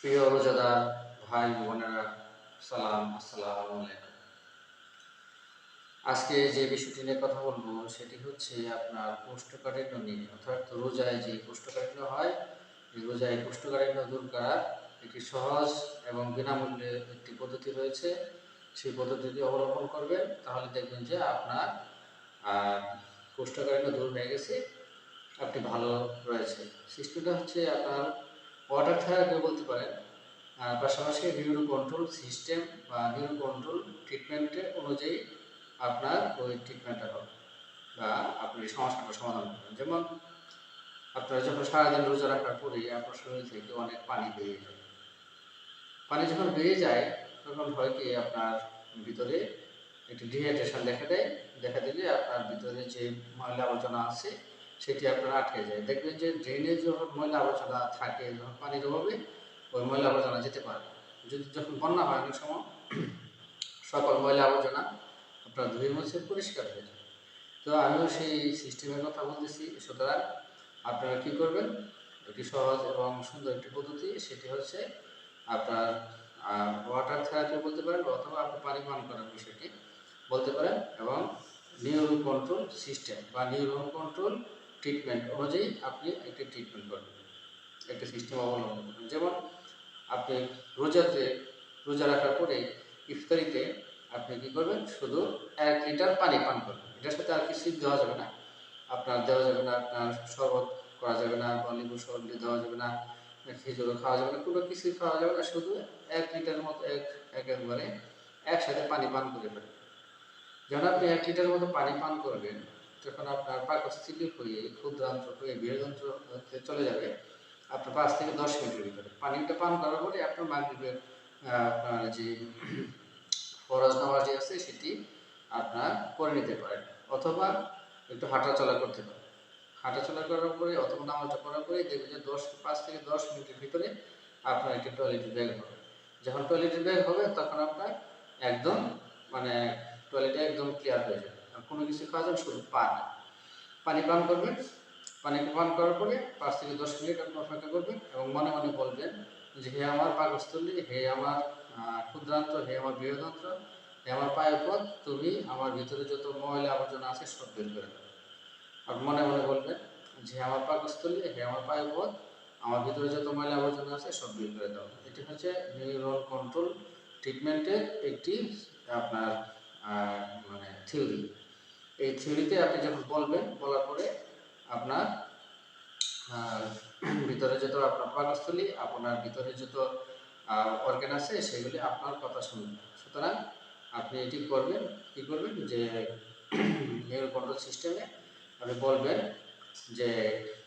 প্রিয় রোজাদার ভাই বোনেরা, সালাম, আসসালামু আলাইকুম। আজকে যে বিষয়টি নিয়ে কথা বলব, সেটি হচ্ছে আপনার কোষ্ঠকাঠিন্য নিয়ে। অর্থাৎ রোজায় যে কোষ্ঠকাঠিন্য হয় রোজায় কোষ্ঠকাঠিন্য দূর করার একটি সহজ এবং বিনামূল্যে একটি পদ্ধতি রয়েছে। সেই পদ্ধতিটি অবলম্বন করবেন, তাহলে দেখবেন যে আপনার কোষ্ঠকাঠিন্য দূর হয়ে গেছে, আপনি ভালো রয়েছে সিস্টেমটা হচ্ছে আপনার ওয়াটার থেরাপি বলতে পারেন। পাশাপাশি নিউরো কন্ট্রোল সিস্টেম বা নিউরো কন্ট্রোল ট্রিটমেন্টের অনুযায়ী আপনার ওই ট্রিটমেন্টটা হবে বা আপনি সমস্যাটা সমাধান করবেন। যেমন আপনার যখন সারাদিন রোজা রাখার পরে আপনার শরীর থেকে অনেক পানি বেরিয়ে যায়। পানি যখন বেরিয়ে যায়, তখন হয় কি আপনার ভিতরে একটি ডিহাইড্রেশন দেখা দেয়। দেখা দিলে আপনার ভিতরে যে ময়লা আবর্জনা আছে সেটি আপনার আটকে যায়। দেখবেন যে ড্রেনে যখন ময়লা আবর্জনা থাকে, যখন পানির অভাবে ওই ময়লা আবর্জনা যেতে পারে। যদি যখন বন্যা হয় অনেক সময়, সকল ময়লা আবর্জনা আপনার ধুয়ে মুছে পরিষ্কার হয়ে যায়। তো আমিও সেই সিস্টেমের কথা বলতেছি। সুতরাং আপনারা কি করবেন? একটি সহজ এবং সুন্দর একটি পদ্ধতি, সেটি হচ্ছে আপনার ওয়াটার থেরাপি বলতে পারেন অথবা আপনি পানি পান করার বিষয়টি বলতে পারেন এবং নিউরো কন্ট্রোল সিস্টেম বা নিউরো কন্ট্রোল ট্রিটমেন্ট অনুযায়ী আপনি একটি ট্রিটমেন্ট করবেন, একটা সিস্টেম অবলম্বন করবেন। যেমন আপনি রোজাতে রোজা রাখার পরে ইফতারিতে আপনি কী করবেন? শুধু এক লিটার পানি পান করবেন। এটার সাথে আর কিছু দেওয়া যাবে না। আপনার দেওয়া যাবে না, আপনার শরবত করা যাবে না বা লেবু শরবত দেওয়া যাবে না, খেজুরও খাওয়া যাবে না, কোনো কিছুই খাওয়া যাবে না, শুধু এক লিটার মতো এক এক একবারে একসাথে পানি পান করে ফেলবেন। যখন আপনি এক লিটার মতো পানি পান করবেন তখন আপনার পাকস্থলী হয়ে ক্ষুদ্রান্ত্র হয়ে বৃহদন্ত্র হতে চলে যাবে, আপনার পাঁচ থেকে দশ মিনিটের ভিতরে। পানিটা পান করার পরে আপনার মাগরিবের আপনার যে ফরজ নামাজি আছে সেটি আপনার করে নিতে পারেন, অথবা একটু হাঁটাচলা করতে পারেন। হাঁটাচলা করার পরে অথবা নামাজটা করার পরে দেখবেন যে দশ, পাঁচ থেকে দশ মিনিটের ভিতরে আপনার একটি টয়লেটের ব্যাগ হবে। যখন টয়লেটের ব্যাগ হবে, তখন আপনার একদম মানে টয়লেটে একদম ক্লিয়ার হয়ে যাবে। কোনো কিছু খাওয়া শুধু পানি। পানি পান করবেন, পানি পান করার পরে পাঁচ থেকে দশ মিনিট আপনি অপেক্ষা করবেন এবং মনে মনে বলবেন যে, হে আমার পাকস্থলী, হে আমার ক্ষুদ্রান্ত, হে আমার বৃহদন্ত্র, হে আমার পায়পথ, তুমি আমার ভিতরে যত ময়লা আবর্জনা আছে সব বের করে দাও। আর মনে মনে বলবেন যে আমার পাকস্থলী, হে আমার পায়পথ, আমার ভিতরে যত ময়লা আবর্জনা আছে সব বের করে দাও। এটি হচ্ছে নিউরন কন্ট্রোল ট্রিটমেন্টের একটি আপনার মানে থিওরি। এই থিওরিতে আপনি যখন বলবেন, বলার পরে আপনার ভিতরে যত আপনার পাকস্থলী আপনার ভিতরে যত অর্গান আছে, সেগুলি আপনার কথা শুনবে। সুতরাং আপনি এটি করবেন, কি করবেন যে নিউরো কন্ট্রোল সিস্টেমে আপনি বলবেন যে,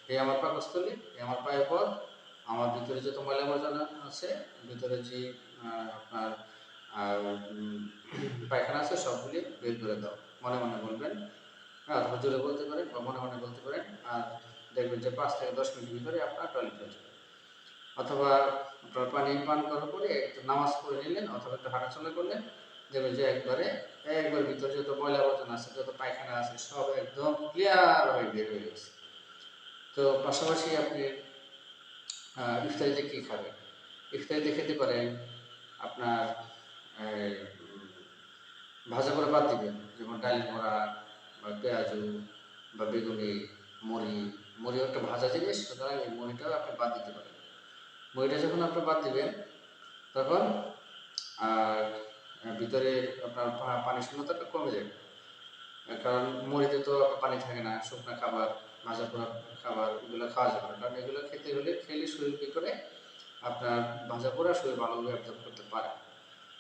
হে আমার পাকস্থলী হে আমার পায়পথ আমার ভিতরে যত ময়লা আবর্জনা আছে, ভিতরে যে আপনার পায়খানা আছে, সবগুলি বের করে দাও। মনে মনে বলবেন। আর হজুরে বলতে পারেন বা মনে মনে বলতে পারেন। আর দেখবেন যে পাঁচ থেকে দশ মিনিট ভিতরে আপনার টয়লেট হয়ে যাবে। অথবা আপনার পানি পান করার পরে একটু নামাজ পড়ে নিলেন অথবা একটু হাঁটাচলা করলেন, দেখবেন যে একবারে, একবার ভিতরে যত ময়লা আবর্জনা আছে, যত পায়খানা আছে, সব একদম ক্লিয়ার হয়ে বের হয়ে গেছে। তো পাশাপাশি আপনি ইফতারিতে কী খাবেন? ইফতারিতে খেতে পারেন আপনার ভাজা করে বাদ দিবেন, যেমন ডাল ভরা বা পেঁয়াজু বা বেগুনি, মুড়ি। মুড়িও একটা ভাজা জিনিস, সুতরাং এই মুড়িটাও আপনি বাদ দিতে পারেন। মুড়িটা যখন আপনি বাদ দিবেন, তখন, আর ভিতরে আপনার পানি শূন্যতাটা কমে যাবে। কারণ মুড়িতে তো পানি থাকে না, শুকনো খাবার, ভাজা পোড়া খাবার, এগুলো খাওয়া যাবে না। কারণ এগুলো খেতে হলে, খেলে শরীর কী করে আপনার ভাজা পোড়া শরীর ভালোভাবে অ্যাবজর্ব করতে পারে।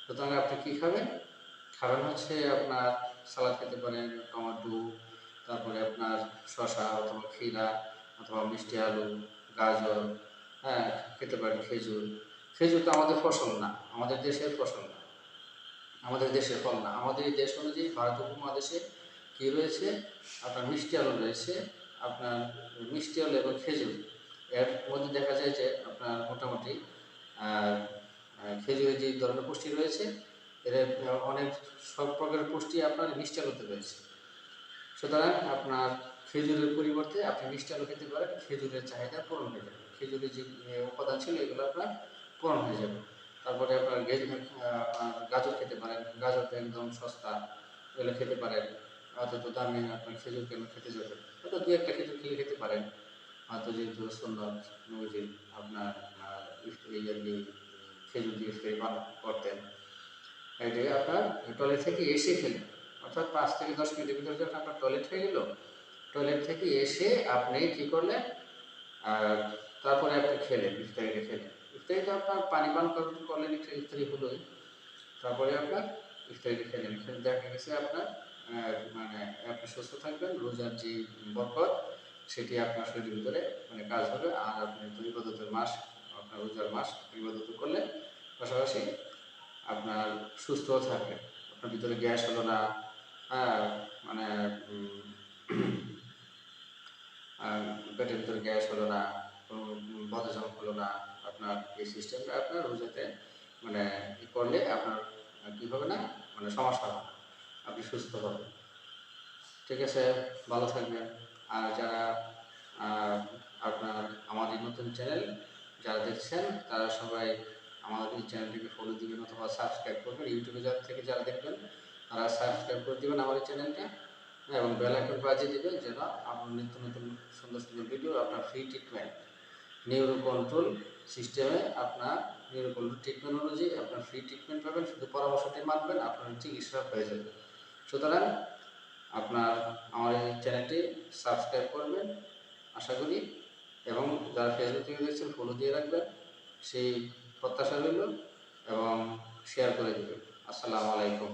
সুতরাং আপনি কী খাবেন? খাবেন হচ্ছে আপনার সালাদ খেতে পারেন টমেটো তারপরে আপনার শসা অথবা ক্ষীরা অথবা মিষ্টি আলু গাজর হ্যাঁ খেতে পারেন খেজুর। খেজুর তো আমাদের ফসল না আমাদের দেশের ফসল না। আমাদের দেশের ফল না আমাদের এই দেশ অনুযায়ী ভারত উপমহাদেশে কী রয়েছে? আপনার মিষ্টি আলু রয়েছে আপনার মিষ্টি আলু এবং খেজুর। এর মধ্যে দেখা যায় যে আপনার মোটামুটি আহ, যে ধরনের পুষ্টি রয়েছে এর অনেক সব প্রকারের পুষ্টি আপনার মিষ্টি আলুতে রয়েছে। সুতরাং আপনার খেজুরের পরিবর্তে আপনি মিষ্টি আলু খেতে পারেন, খেজুরের চাহিদা পূরণ হয়ে যাবে। খেজুরের যে উপাদান ছিল, এগুলো আপনার পূরণ হয়ে যাবে। তারপরে আপনার গেজ গাজর খেতে পারেন গাজরটা একদম সস্তা, এগুলো খেতে পারেন। অত দামি আপনার খেজুর কেন খেতে যাবে? হয়তো দু একটা খেজুর খেলে খেতে পারেন। হয়তো যেহেতু সুন্দর নবীজি আপনার খেজুর দিয়ে ইফতারি এটি আপনার টয়লেট থেকে এসে খেলেন অর্থাৎ পাঁচ থেকে দশ মিনিটের ভিতরে যখন আপনার টয়লেট হয়ে গেল টয়লেট থেকে এসে আপনি কী করলেন? আর তারপরে আপনি খেলেন ইফতারিটা খেলেন। ইফতারি তো আপনার পানি পান কর- করলেন? একটা ইফতারি হলোই তারপরে আপনার ইফতারিটা খেলেন। খেলে দেখা গেছে আপনার মানে আপনি সুস্থ থাকবেন, রোজার যে বরকত, সেটি আপনার শরীরের ভিতরে মানে কাজ হবে। আর আপনি ইবাদতের মাস, আপনার রোজার মাস ইবাদত করলেন। পাশাপাশি আপনার সুস্থও থাকে, আপনার ভিতরে গ্যাস হলো না হ্যাঁ মানে পেটের ভিতরে গ্যাস হলো না, কোনো বদহজম হলো না, আপনার এই সিস্টেমটা আপনার রোজাতে মানে ই করলে আপনার কি হবে না মানে সমস্যা হবে আপনি সুস্থ হবেন। ঠিক আছে, ভালো থাকবেন। আর যারা আপনার আমাদের নতুন চ্যানেল যারা দেখছেন, তারা সবাই আমাদের এই চ্যানেলটিকে ফলো দিবেন অথবা সাবস্ক্রাইব করবেন ইউটিউবে যারা থেকে যারা দেখবেন তারা সাবস্ক্রাইব করে দিবেন আমাদের চ্যানেলটা এবং বেল আইকন বাজিয়ে দিবেন যেন আপনার নিত্য নতুন সুন্দর সুন্দর ভিডিও আপনার ফ্রি ট্রিটমেন্ট নিউরো কন্ট্রোল সিস্টেমে আপনার নিউরো কন্ট্রোল টেকনোলজি আপনার ফ্রি ট্রিটমেন্ট পাবেন, শুধু পরামর্শটি মানবেন, আপনার চিকিৎসা হয়ে যাবে। সুতরাং আপনার আমার এই চ্যানেলটি সাবস্ক্রাইব করবেন, আশা করি, এবং যারা ফেসবুক থেকে দেখছেন ফলো দিয়ে রাখবেন, সেই প্রত্যাশা রইল এবং শেয়ার করে দেবেন। আসসালামু আলাইকুম।